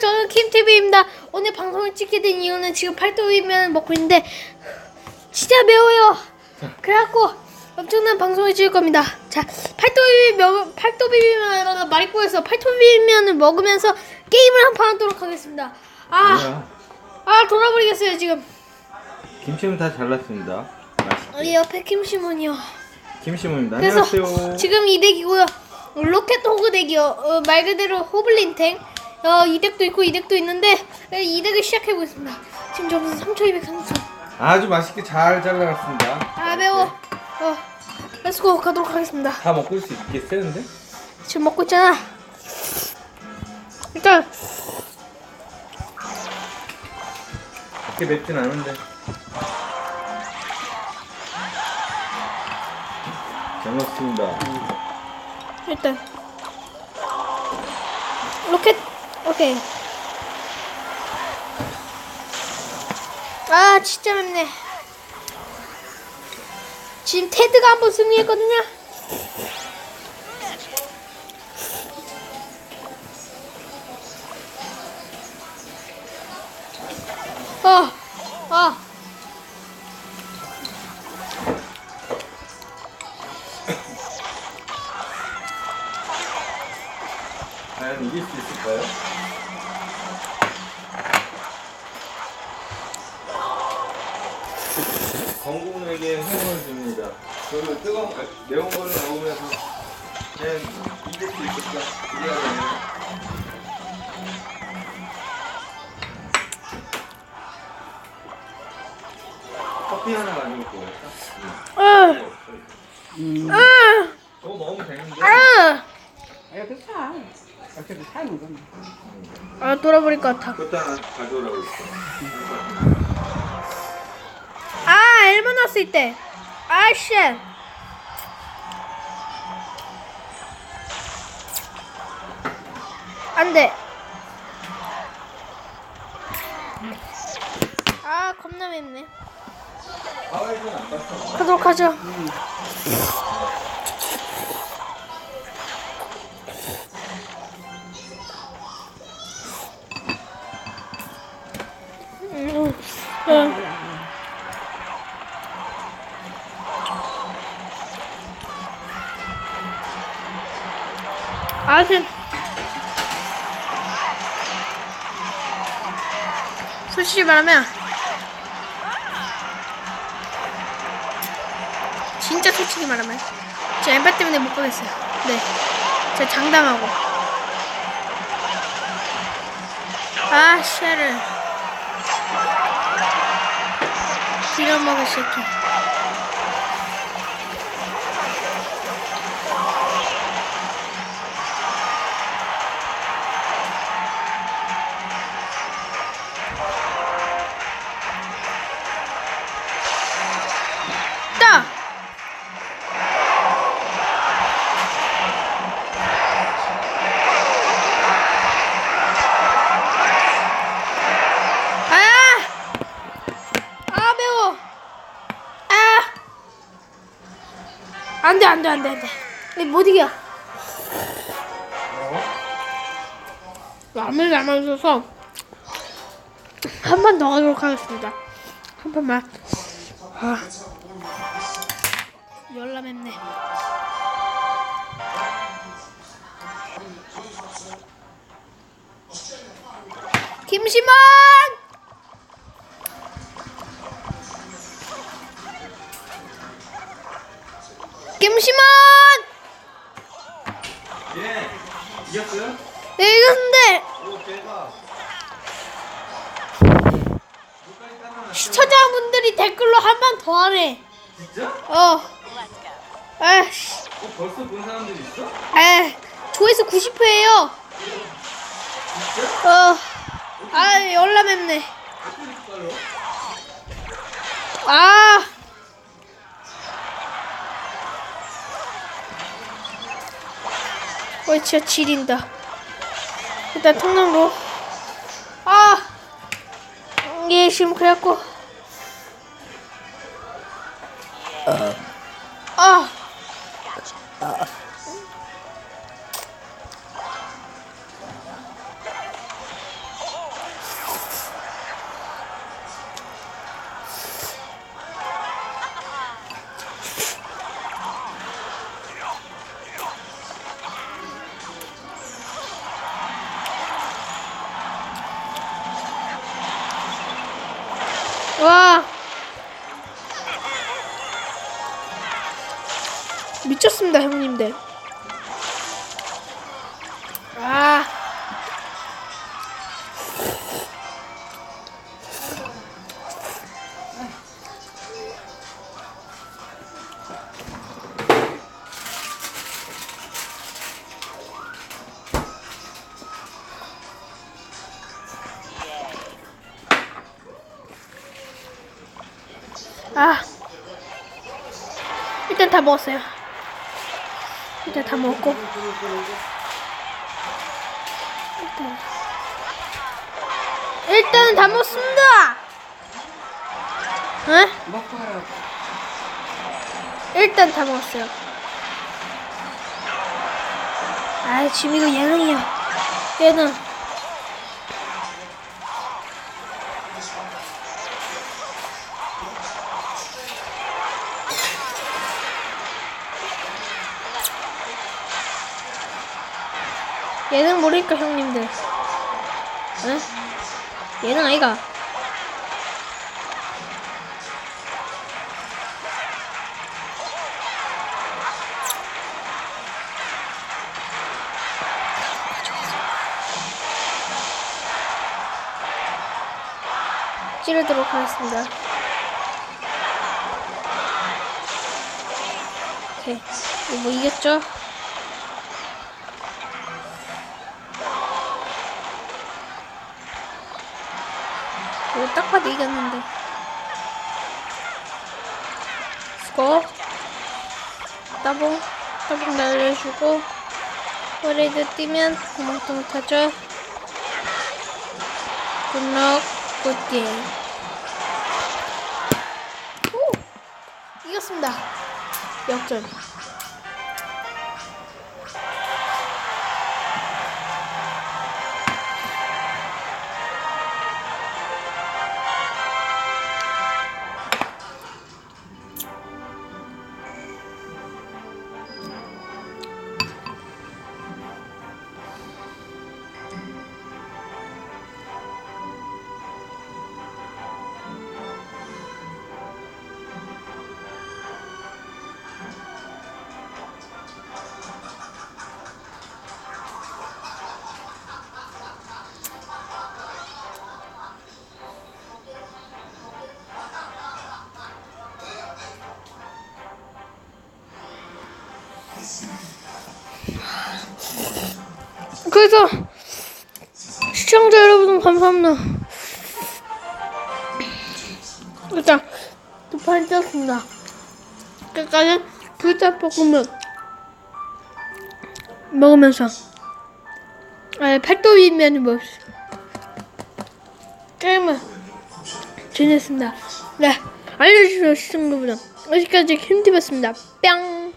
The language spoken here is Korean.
저는 킴TV입니다. 오늘 방송을 찍게 된 이유는 지금 팔도비면 먹고 있는데 진짜 매워요. 그래갖고 엄청난 방송을 찍을 겁니다. 자, 팔도비 명 팔도비면 마리코에서 팔도비면을 먹으면서 게임을 한 판 하도록 하겠습니다. 아, 뭐야? 아 돌아버리겠어요 지금. 김치는 다 잘랐습니다. 맛있게. 이 옆에 김시몬이요. 김치문입니다. 그래서 안녕하세요. 지금 이 덱이고요. 로켓 호그 덱이요. 어, 말 그대로 호블린 덱. 어, 이 덱도 있고 이 덱도 있는데 어, 이 덱을 시작해 보겠습니다. 지금 점수 3,230. 아주 맛있게 잘 잘라놨습니다. 아 매워. 어, 렛츠고 가도록 하겠습니다. 다 먹을 수 있겠는데? 지금 먹고 있잖아. 일단 그렇게 맵진 않은데. 잘 먹습니다. 일단 로켓 오케이. 아 진짜 맵네. 지금 테드가 한번 승리했거든요. 과연 이길 수 있을까요? 건국에게 행운을 줍니다. 저는 뜨거운, 아, 매운 거를 먹으면서 그냥 이길 수 있을까 기대가 되네요. 커피 하나 가지고 보겠다. 아, 아, 저거 먹으면 되는데. 아. 이렇게 사. 이렇게 사는 거네. 아 돌아버릴 것 같아. 그것도 하나 가져오라고 했어. 아 엘바 넣었을 때. 아 쉣. 안돼. 아 겁나 맵네. 가도록 하죠. 음, 아, 그 솔직히 말하면 진짜 솔직히 말하면 제가 엠바 때문에 못 가겠어요. 네, 제가 장담하고. 아, 쉐를 빌어먹을 새끼. 안돼 안돼 안돼 안돼. 이못 이겨. 라면 남아 있어서 한 번 더 하도록 하겠습니다. 한 번만. 아. 열라 맵네. 김심원! 김심원! 예, 이겼어요? 네, 이겼는데 오, 대박. 시청자분들이 댓글로 한 번 더 하래. 진짜? 어. 아씨. 어, 벌써 본 사람들 있어? 에 조회수 90회예요. 어. 아, 열나 맵네. 아. 어, 진짜 지린다. 일단 통나무. 아. 예, 지금 그래갖고. 아. 와. 미쳤습니다 형님들 아. 일단 다 먹었어요. 일단 다 먹고. 일단. 일단 다 먹습니다. 응? 일단 다 먹었어요. 아, 지금 이거 예능이야. 예능. 예능 모르니까 형님들. 응? 예능 아이가. 찌르도록 하겠습니다. 오케이. 뭐 이겼죠? 이거 딱 봐도 이겼는데. 수고. 따봉. 따봉 날려주고. 허리도 뛰면 도망도 못하죠. 굿럭. 굿게임. 오! 이겼습니다. 역전. 그래서 시청자 여러분 감사합니다. 일단 두판 쪘습니다. 끝까지 불닭볶음면 먹으면서 아 팔도비면을 먹 게임을 지냈습니다. 네 알려주셔서 시청자분들 여기까지 힘들었습니다. 뿅.